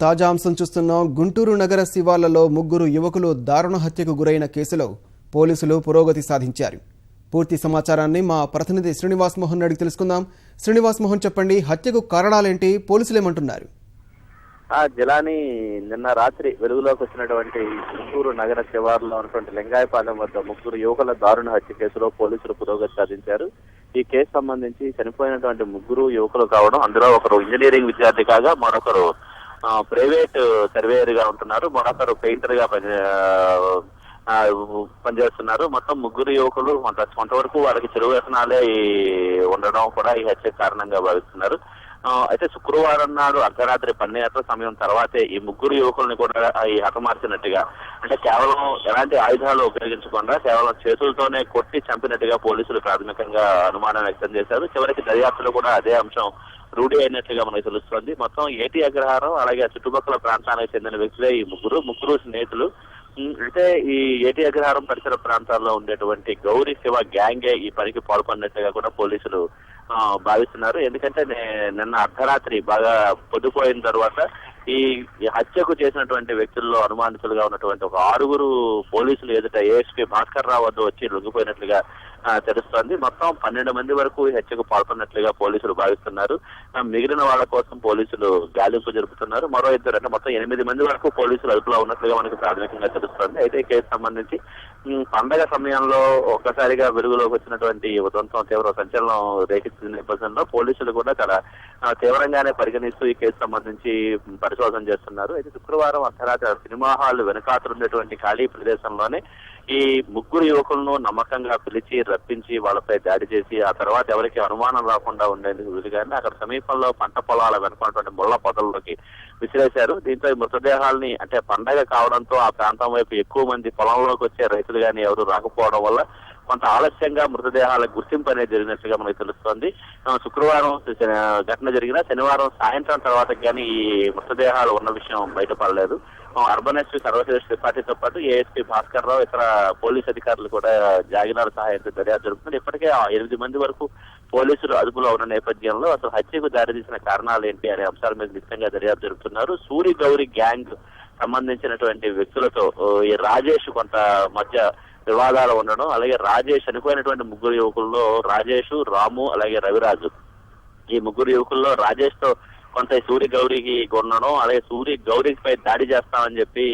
తాజా అంశం చూస్తున్నాం. గుంటూరు నగర శివార్లలో ముగ్గురు యువకులు దారుణ హత్యకు గురైన కేసులో పోలీసులు పురోగతి సాధించారు. పూర్తి సమాచారాన్ని మా ప్రతినిధి శ్రీనివాస్ మోహన్ అడిగి తెలుసుకుందాం. శ్రీనివాస్ మోహన్ చెప్పండి హత్యకు కారణాలేంటి? పోలీసులు ఏమంటున్నారు? ఆ జిలాని నిన్న రాత్రి వెలుగులోకి వచ్చినటువంటి గుంటూరు నగర శివారులో ఉన్నటువంటి లింగాయపాలెం వద్ద ముగ్గురు యువకుల దారుణ హత్య కేసులో పోలీసులు పురోగతి సాధించారు. ఈ కేసు సంబంధించి చనిపోయినటువంటి ముగ్గురు యువకులు కావడం అందులో ఒకరు ఇంజనీరింగ్ విద్యార్థి కాగా మరొకరు ప్రైవేట్ సర్వేయర్గా ఉంటున్నారు మరొకరు పెయింటర్గా పని పనిచేస్తున్నారు. మొత్తం ముగ్గురు యువకులు కొంత కొంతవరకు వాళ్ళకి చెరువు వ్యసనాలే ఉండడం కూడా ఈ హత్య కారణంగా భావిస్తున్నారు. అయితే శుక్రవారం నాడు అర్ధరాత్రి పన్నెండు సమయం తర్వాతే ఈ ముగ్గురు యువకుల్ని కూడా ఈ హతమార్చినట్టుగా అంటే కేవలం ఎలాంటి ఆయుధాలు ఉపయోగించకుండా కేవలం చేతులతోనే కొట్టి చంపినట్టుగా పోలీసులు ప్రాథమికంగా అనుమానం వ్యక్తం చేశారు. చివరికి దర్యాప్తులో కూడా అదే అంశం రూఢి అయినట్లుగా మనకు తెలుస్తోంది. మొత్తం ఏటీ అగ్రహారం అలాగే చుట్టుపక్కల ప్రాంతానికి చెందిన వ్యక్తులే ఈ ముగ్గురు. ముగ్గురు స్నేహితులు. అంటే అయితే ఈ ఏటీ అగ్రహారం పరిసర ప్రాంతాల్లో ఉండేటువంటి గౌరీ శివ గ్యాంగే ఈ పనికి పాల్పడినట్లుగా కూడా పోలీసులు భావిస్తున్నారు. ఎందుకంటే నే- నిన్న అర్ధరాత్రి బాగా పొద్దుపోయిన తర్వాత ఈ హత్యకు చేసినటువంటి వ్యక్తుల్లో అనుమానితులుగా ఉన్నటువంటి ఒక ఆరుగురు పోలీసులు ఎదుట ఏఎస్పీ భాస్కర్ రావు వద్ద వచ్చి లొంగిపోయినట్లుగా తెలుస్తోంది. మొత్తం పన్నెండు మంది వరకు ఈ హత్యకు పాల్పడినట్లుగా పోలీసులు భావిస్తున్నారు. మిగిలిన వాళ్ళ కోసం పోలీసులు గాలింపు జరుపుతున్నారు. మరో ఇద్దరు అంటే మొత్తం ఎనిమిది మంది వరకు పోలీసులు అదుపులో ఉన్నట్లుగా మనకు ప్రాథమికంగా తెలుస్తోంది. అయితే కేసు సంబంధించి పండగ సమయంలో ఒక్కసారిగా వెలుగులోకి వచ్చినటువంటి ఈ ఉదంతం తీవ్ర సంచలనం రేకెత్తిన నేపథ్యంలో పోలీసులు కూడా చాలా తీవ్రంగానే పరిగణిస్తూ ఈ కేసు సంబంధించి పరిశోధన చేస్తున్నారు. అయితే శుక్రవారం అర్ధరాత్రి సినిమా హాల్ వెనుకాతలున్నటువంటి ఖాళీ ప్రదేశంలోనే ఈ ముగ్గురు యువకులను నమ్మకంగా పిలిచి రప్పించి వాళ్ళపై దాడి చేసి ఆ తర్వాత ఎవరికి అనుమానం రాకుండా ఉండేందుకు వీలుగానే అక్కడ సమీపంలో పంట పొలాల వెనుకున్నటువంటి ముళ్ళ పొదల్లోకి విసిరేశారు. దీంతో ఈ అంటే పండగ కావడంతో ఆ ప్రాంతం వైపు ఎక్కువ మంది పొలంలోకి వచ్చే రైతులు కానీ ఎవరు రాకపోవడం వల్ల కొంత ఆలస్యంగా మృతదేహాల గుర్తింపు అనేది జరిగినట్లుగా మనకు తెలుస్తోంది. శుక్రవారం ఘటన జరిగిన శనివారం సాయంత్రం తర్వాత కానీ ఈ మృతదేహాలు ఉన్న విషయం బయటపడలేదు. అర్బన్ ఎస్పీ సర్వశ్రేష్ఠ త్రిపాఠితో పాటు ఏఎస్పీ భాస్కర్ రావు ఇతర పోలీస్ అధికారులు కూడా జాగినాల సహాయంతో దర్యాప్తు జరుగుతుంది ఇప్పటికే ఆ ఎనిమిది మంది వరకు పోలీసులు అదుపులో ఉన్న నేపథ్యంలో అసలు హత్యకు దారితీసిన కారణాలు ఏంటి అనే అంశాల మీద నిశ్చితంగా దర్యాప్తు జరుపుతున్నారు. సూరి గౌరి గ్యాంగ్ సంబంధించినటువంటి వ్యక్తులతో ఈ రాజేష్ కొంత మధ్య వివాదాలు ఉండడం అలాగే రాజేష్ చనిపోయినటువంటి ముగ్గురు యువకుల్లో రాజేష్ రాము అలాగే రవిరాజు. ఈ ముగ్గురు యువకుల్లో రాజేష్తో కొంత సూర్య గౌరికి ఉండడం అలాగే సూరి గౌరీపై దాడి చేస్తామని చెప్పి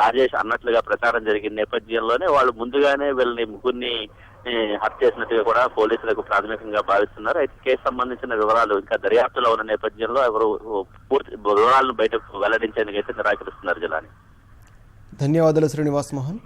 రాజేష్ అన్నట్లుగా ప్రచారం జరిగిన నేపథ్యంలోనే వాళ్ళు ముందుగానే వీళ్ళని ముగ్గురిని ని హత్య చేసినట్టుగా కూడా పోలీసులకు ప్రాథమికంగా భావిస్తున్నారు. అయితే కేసు సంబంధించిన వివరాలు ఇంకా దర్యాప్తులో ఉన్న నేపథ్యంలో ఎవరు పూర్తి వివరాలను బయటకు వెల్లడించేందుకు అయితే నిరాకరిస్తున్నారు జిల్లాని. ధన్యవాదాలు శ్రీనివాస్ మోహన్.